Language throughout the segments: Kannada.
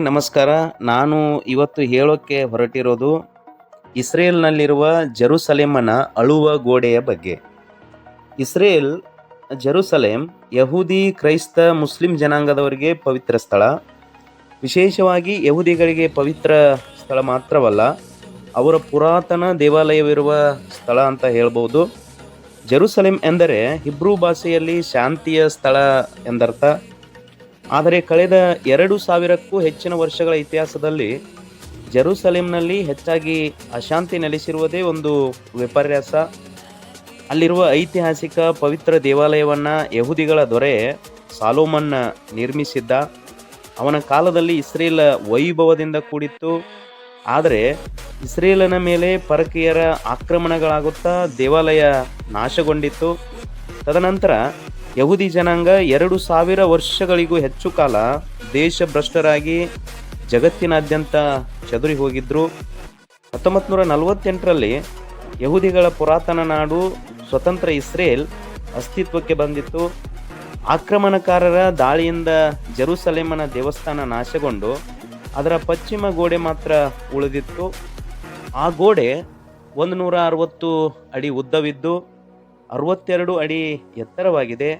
ನಮಸ್ಕಾರ. ನಾನು ಇವತ್ತು ಹೇಳೋಕ್ಕೆ ಹೊರಟಿರೋದು ಇಸ್ರೇಲ್ನಲ್ಲಿರುವ ಜೆರುಸಲೇಮನ ಅಳುವ ಗೋಡೆಯ ಬಗ್ಗೆ. ಇಸ್ರೇಲ್, ಜರುಸಲೇಮ್ ಯಹೂದಿ ಕ್ರೈಸ್ತ ಮುಸ್ಲಿಂ ಜನಾಂಗದವರಿಗೆ ಪವಿತ್ರ ಸ್ಥಳ. ವಿಶೇಷವಾಗಿ ಯಹೂದಿಗಳಿಗೆ ಪವಿತ್ರ ಸ್ಥಳ ಮಾತ್ರವಲ್ಲ, ಅವರ ಪುರಾತನ ದೇವಾಲಯವಿರುವ ಸ್ಥಳ ಅಂತ ಹೇಳ್ಬೋದು. ಜರುಸಲೇಮ್ ಎಂದರೆ ಹಿಬ್ರೂ ಭಾಷೆಯಲ್ಲಿ ಶಾಂತಿಯ ಸ್ಥಳ ಎಂದರ್ಥ. ಆದರೆ ಕಳೆದ ಎರಡು ಸಾವಿರಕ್ಕೂ ಹೆಚ್ಚಿನ ವರ್ಷಗಳ ಇತಿಹಾಸದಲ್ಲಿ ಜೆರೂಸಲೇಮ್ನಲ್ಲಿ ಹೆಚ್ಚಾಗಿ ಅಶಾಂತಿ ನೆಲೆಸಿರುವುದೇ ಒಂದು ವಿಪರ್ಯಾಸ. ಅಲ್ಲಿರುವ ಐತಿಹಾಸಿಕ ಪವಿತ್ರ ದೇವಾಲಯವನ್ನು ಯಹೂದಿಗಳ ದೊರೆ ಸಾಲೋಮನ್ ನಿರ್ಮಿಸಿದ್ದ. ಅವನ ಕಾಲದಲ್ಲಿ ಇಸ್ರೇಲ್ ವೈಭವದಿಂದ ಕೂಡಿತ್ತು. ಆದರೆ ಇಸ್ರೇಲನ ಮೇಲೆ ಪರಕೀಯರ ಆಕ್ರಮಣಗಳಾಗುತ್ತಾ ದೇವಾಲಯ ನಾಶಗೊಂಡಿತ್ತು. ತದನಂತರ ಯಹೂದಿ ಜನಾಂಗ ಎರಡು ಸಾವಿರ ವರ್ಷಗಳಿಗೂ ಹೆಚ್ಚು ಕಾಲ ದೇಶಭ್ರಷ್ಟರಾಗಿ ಜಗತ್ತಿನಾದ್ಯಂತ ಚದುರಿ ಹೋಗಿದ್ರು. ಹತ್ತೊಂಬತ್ತು ನೂರ ನಲವತ್ತೆಂಟರಲ್ಲಿ ಯಹೂದಿಗಳ ಪುರಾತನ ನಾಡು ಸ್ವತಂತ್ರ ಇಸ್ರೇಲ್ ಅಸ್ತಿತ್ವಕ್ಕೆ ಬಂದಿತ್ತು. ಆಕ್ರಮಣಕಾರರ ದಾಳಿಯಿಂದ ಜೆರುಸಲೇಮನ ದೇವಸ್ಥಾನ ನಾಶಗೊಂಡು ಅದರ ಪಶ್ಚಿಮ ಗೋಡೆ ಮಾತ್ರ ಉಳಿದಿತ್ತು. ಆ ಗೋಡೆ ಒಂದು ನೂರ ಅರವತ್ತು ಅಡಿ ಉದ್ದವಿದ್ದು, ಅರವತ್ತೆರಡು ಅಡಿ ಎತ್ತರವಾಗಿದೆ.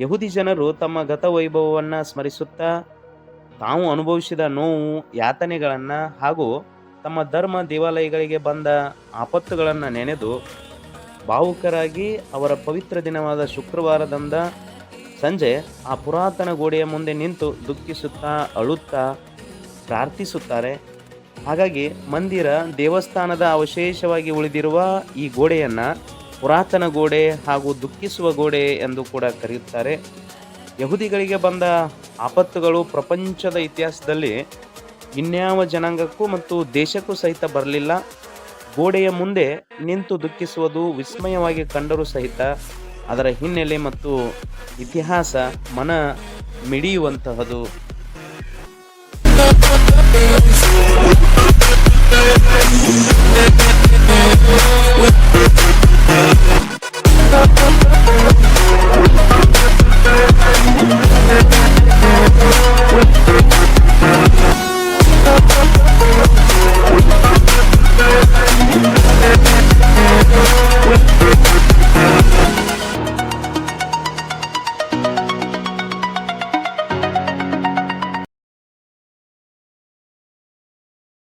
ಯಹೂದಿ ಜನರು ತಮ್ಮ ಗತವೈಭವವನ್ನು ಸ್ಮರಿಸುತ್ತಾ ತಾವು ಅನುಭವಿಸಿದ ನೋವು, ಯಾತನೆಗಳನ್ನು ಹಾಗೂ ತಮ್ಮ ಧರ್ಮ ದೇವಾಲಯಗಳಿಗೆ ಬಂದ ಆಪತ್ತುಗಳನ್ನು ನೆನೆದು ಭಾವುಕರಾಗಿ ಅವರ ಪವಿತ್ರ ದಿನವಾದ ಶುಕ್ರವಾರದಂದ ಸಂಜೆ ಆ ಪುರಾತನ ಗೋಡೆಯ ಮುಂದೆ ನಿಂತು ದುಃಖಿಸುತ್ತಾ ಅಳುತ್ತಾ ಪ್ರಾರ್ಥಿಸುತ್ತಾರೆ. ಹಾಗಾಗಿ ಮಂದಿರ ದೇವಸ್ಥಾನದ ಅವಶೇಷವಾಗಿ ಉಳಿದಿರುವ ಈ ಗೋಡೆಯನ್ನು ಪುರಾತನ ಗೋಡೆ ಹಾಗೂ ದುಃಖಿಸುವ ಗೋಡೆ ಎಂದು ಕೂಡ ಕರೆಯುತ್ತಾರೆ. ಯಹೂದಿಗಳಿಗೆ ಬಂದ ಆಪತ್ತುಗಳು ಪ್ರಪಂಚದ ಇತಿಹಾಸದಲ್ಲಿ ಇನ್ಯಾವ ಜನಾಂಗಕ್ಕೂ ಮತ್ತು ದೇಶಕ್ಕೂ ಸಹಿತ ಬರಲಿಲ್ಲ. ಗೋಡೆಯ ಮುಂದೆ ನಿಂತು ದುಃಖಿಸುವುದು ವಿಸ್ಮಯವಾಗಿ ಕಂಡರೂ ಸಹಿತ ಅದರ ಹಿನ್ನೆಲೆ ಮತ್ತು ಇತಿಹಾಸ ಮನ ಮಿಡಿಯುವಂತಹದು.